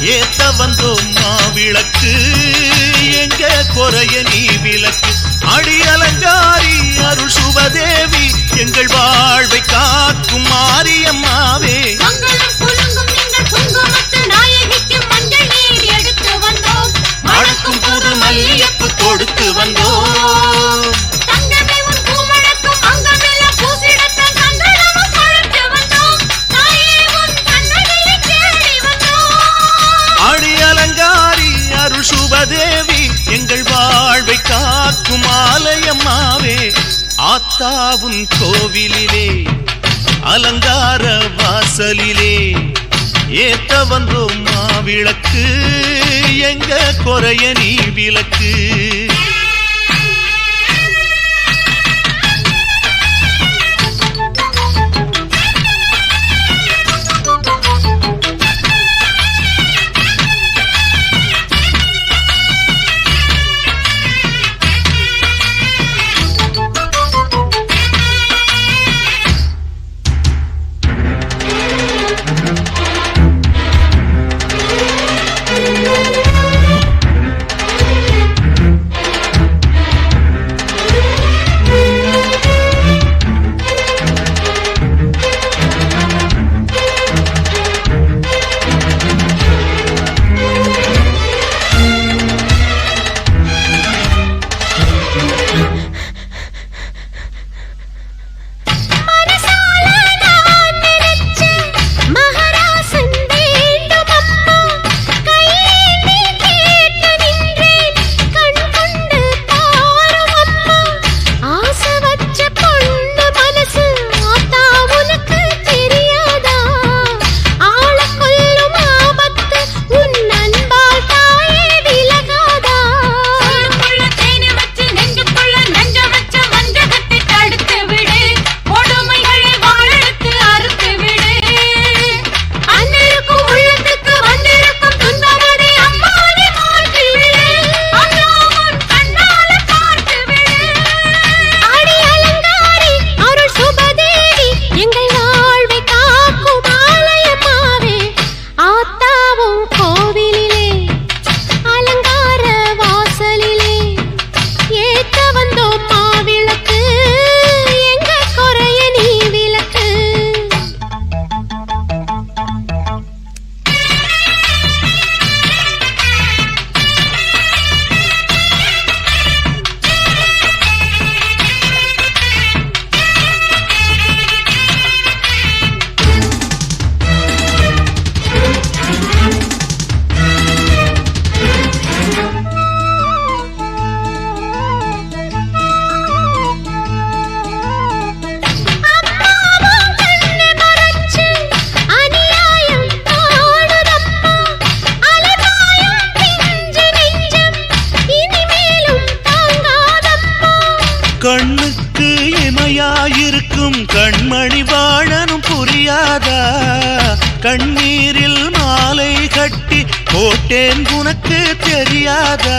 ஏத்த வந்தோம் மாவிளக்கு. எங்க குறைய நீ விளக்கு. அடி அலங்காரி அருள் சுபதேவி எங்கள் வாழ்வை காக்குமா தேவி எங்கள் வாழ்வை காக்கும் ஆலயம்மாவே ஆத்தாவும் கோவிலிலே அலங்கார வாசலிலே ஏத்த வந்தோம் மாவிளக்கு எங்க குறைய நீ விளக்கு. கண்ணுக்கு இமையாயிருக்கும் கண்மணி வாழனும் புரியாதா? கண்ணீரில் மாலை கட்டி போட்டேன் உனக்கு தெரியாதா?